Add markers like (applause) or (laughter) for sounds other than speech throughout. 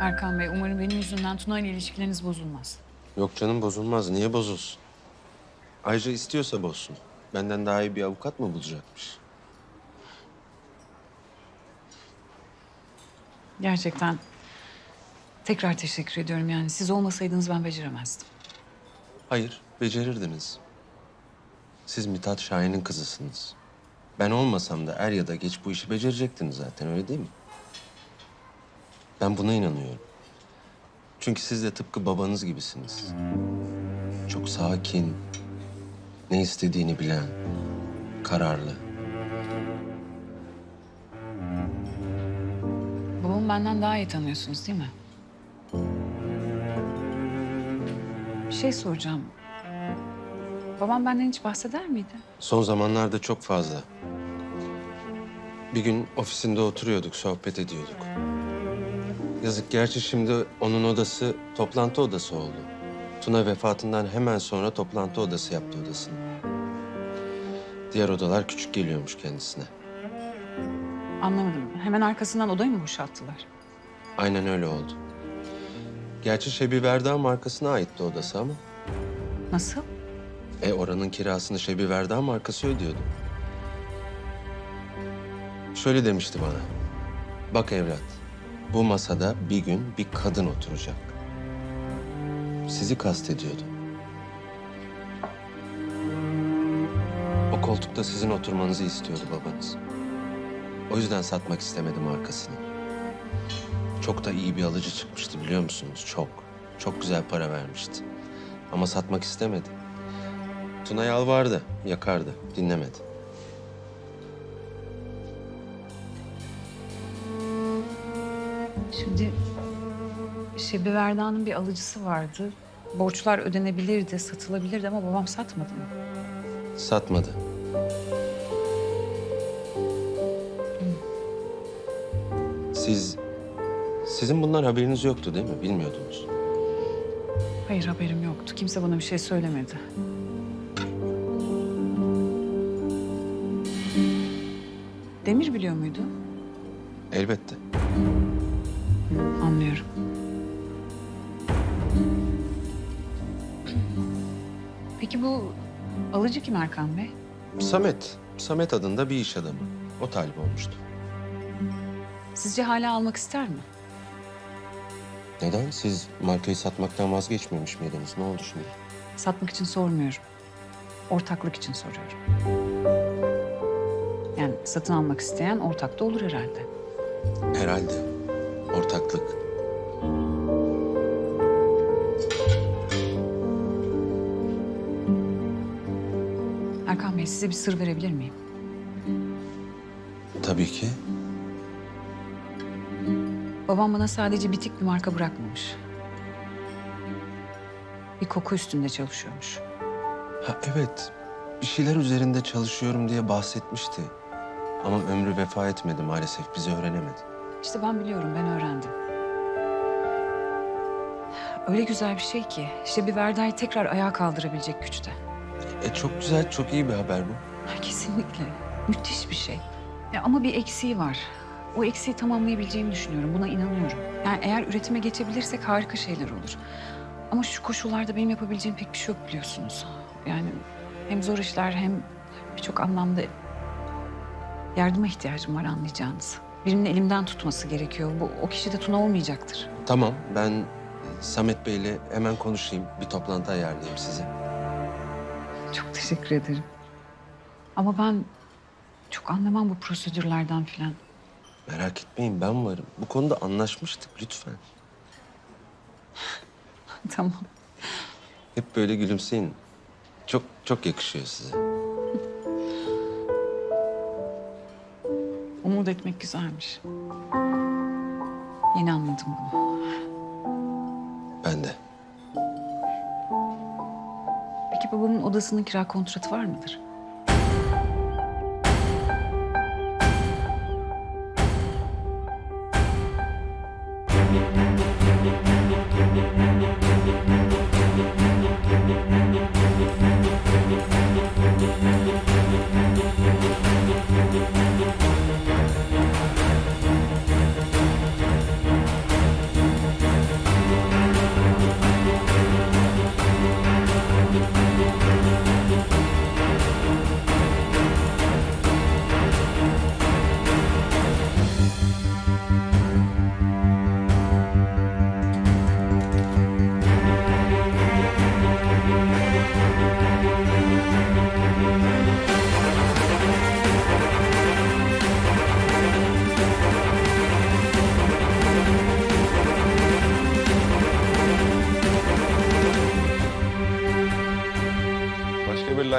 Erkan Bey, umarım benim yüzümden Tuna ile ilişkileriniz bozulmaz. Yok canım bozulmaz. Niye bozulsun? Ayrıca istiyorsa bozsun. Benden daha iyi bir avukat mı bulacakmış? Gerçekten tekrar teşekkür ediyorum yani. Siz olmasaydınız ben beceremezdim. Hayır, becerirdiniz. Siz Mithat Şahin'in kızısınız. Ben olmasam da er ya da geç bu işi becerecektiniz zaten öyle değil mi? Ben buna inanıyorum. Çünkü siz de tıpkı babanız gibisiniz. Çok sakin, ne istediğini bilen, kararlı. Babamı benden daha iyi tanıyorsunuz değil mi? Bir şey soracağım. Babam benden hiç bahseder miydi? Son zamanlarda çok fazla. Bir gün ofisinde oturuyorduk, sohbet ediyorduk. Yazık gerçi şimdi onun odası toplantı odası oldu. Tuna vefatından hemen sonra toplantı odası yaptı odasını. Diğer odalar küçük geliyormuş kendisine. Anlamadım. Hemen arkasından odayı mı boşalttılar? Aynen öyle oldu. Gerçi Şebi Verda markasına aitti odası ama... Nasıl? E oranın kirasını Şebi Verda markası ödüyordu. Şöyle demişti bana. Bak evlat, bu masada bir gün bir kadın oturacak. Sizi kastediyordu. O koltukta sizin oturmanızı istiyordu babanız. O yüzden satmak istemedi markasını. Çok da iyi bir alıcı çıkmıştı biliyor musunuz? Çok. Çok güzel para vermişti. Ama satmak istemedi. Tuna yalvardı, yakardı, dinlemedi. Şimdi Şebi Verda'nın bir alıcısı vardı. Borçlar ödenebilirdi, satılabilirdi ama babam satmadı mı? Satmadı. Siz, sizin bunlar haberiniz yoktu değil mi? Bilmiyordunuz. Hayır haberim yoktu. Kimse bana bir şey söylemedi. Demir biliyor muydu? Elbette. Peki bu alıcı kim Erkan Bey? Samet, Samet adında bir iş adamı. O talip olmuştu. Sizce hala almak ister mi? Neden? Siz markayı satmaktan vazgeçmemiş miydiniz? Ne oldu şimdi? Satmak için sormuyorum. Ortaklık için soruyorum. Yani satın almak isteyen ortak da olur herhalde. Herhalde. Size bir sır verebilir miyim? Tabii ki. Babam bana sadece bitik bir marka bırakmamış. Bir koku üstünde çalışıyormuş. Ha evet. Bir şeyler üzerinde çalışıyorum diye bahsetmişti. Ama ömrü vefa etmedi maalesef. Bizi öğrenemedi. İşte ben biliyorum, ben öğrendim. Öyle güzel bir şey ki. işte bir Verda'yı tekrar ayağa kaldırabilecek güçte. E çok güzel, çok iyi bir haber bu. Ha, Kesinlikle. Müthiş bir şey. Ya ama bir eksiği var. O eksiği tamamlayabileceğimi düşünüyorum. Buna inanıyorum. Yani eğer üretime geçebilirsek harika şeyler olur. Ama şu koşullarda benim yapabileceğim pek bir şey yok biliyorsunuz. Yani hem zor işler hem birçok anlamda yardıma ihtiyacım var anlayacağınız. Birinin elimden tutması gerekiyor. Bu o kişi de Tuna olmayacaktır. Tamam, ben e, Samet Bey'le hemen konuşayım. Bir toplantı ayarlayayım size. Çok teşekkür ederim. Ama ben çok anlamam bu prosedürlerden falan. Merak etmeyin, ben varım. Bu konuda anlaşmıştık, lütfen. (laughs) tamam. Hep böyle gülümseyin. Çok, çok yakışıyor size. (laughs) Umut etmek güzelmiş. Yeni anladım bunu. Ben de. Peki babamın odasının kira kontratı var mıdır?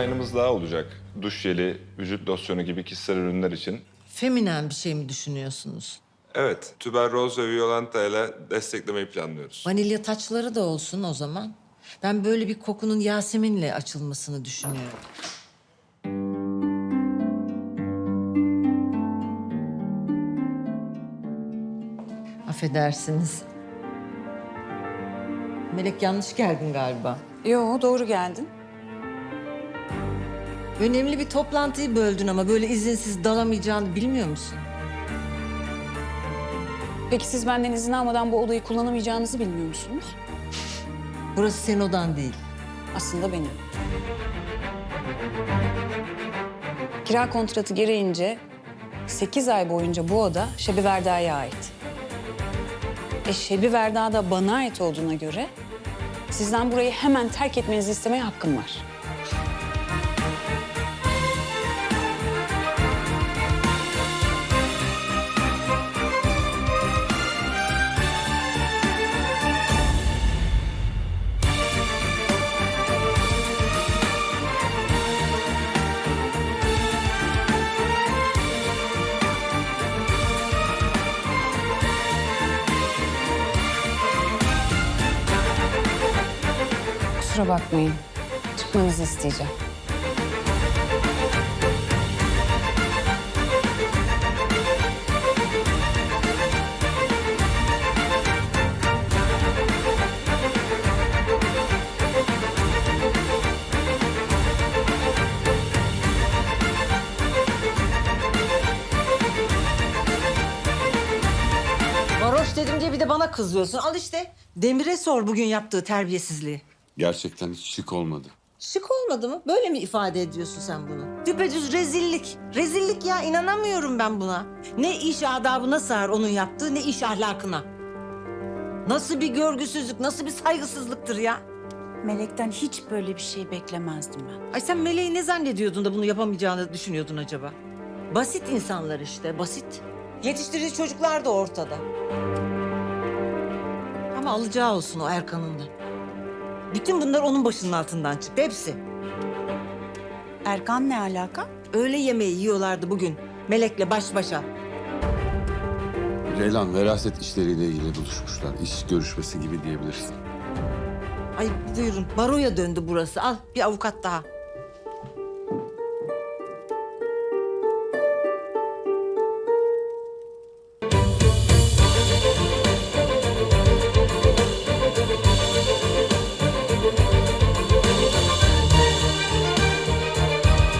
Line'ımız daha olacak. Duş jeli, vücut losyonu gibi kişisel ürünler için. Feminen bir şey mi düşünüyorsunuz? Evet, tüberroz ve violenta ile desteklemeyi planlıyoruz. Vanilya taçları da olsun o zaman. Ben böyle bir kokunun Yasemin'le açılmasını düşünüyorum. Affedersiniz. Melek yanlış geldin galiba. Yo doğru geldin. Önemli bir toplantıyı böldün ama böyle izinsiz dalamayacağını bilmiyor musun? Peki siz benden izin almadan bu odayı kullanamayacağınızı bilmiyor musunuz? Burası senin odan değil. Aslında benim. Kira kontratı gereğince 8 ay boyunca bu oda Şebi Verda'ya ait. E Şebi Verda da bana ait olduğuna göre sizden burayı hemen terk etmenizi istemeye hakkım var. Kusura bakmayın. Çıkmanızı isteyeceğim. Varoş dedim diye bir de bana kızıyorsun. Al işte. Demir'e sor bugün yaptığı terbiyesizliği. Gerçekten hiç şık olmadı. Şık olmadı mı? Böyle mi ifade ediyorsun sen bunu? Düpedüz rezillik. Rezillik ya inanamıyorum ben buna. Ne iş adabına sığar onun yaptığı ne iş ahlakına. Nasıl bir görgüsüzlük, nasıl bir saygısızlıktır ya? Melek'ten hiç böyle bir şey beklemezdim ben. Ay sen Meleği ne zannediyordun da bunu yapamayacağını düşünüyordun acaba? Basit insanlar işte, basit. Yetiştirdiği çocuklar da ortada. Ama alacağı olsun o Erkan'ın da. Bütün bunlar onun başının altından çıktı, hepsi. Erkan ne alaka? Öğle yemeği yiyorlardı bugün Melek'le baş başa. Reylan veraset işleriyle ilgili buluşmuşlar. İş görüşmesi gibi diyebilirsin. Ay buyurun, baroya döndü burası. Al bir avukat daha.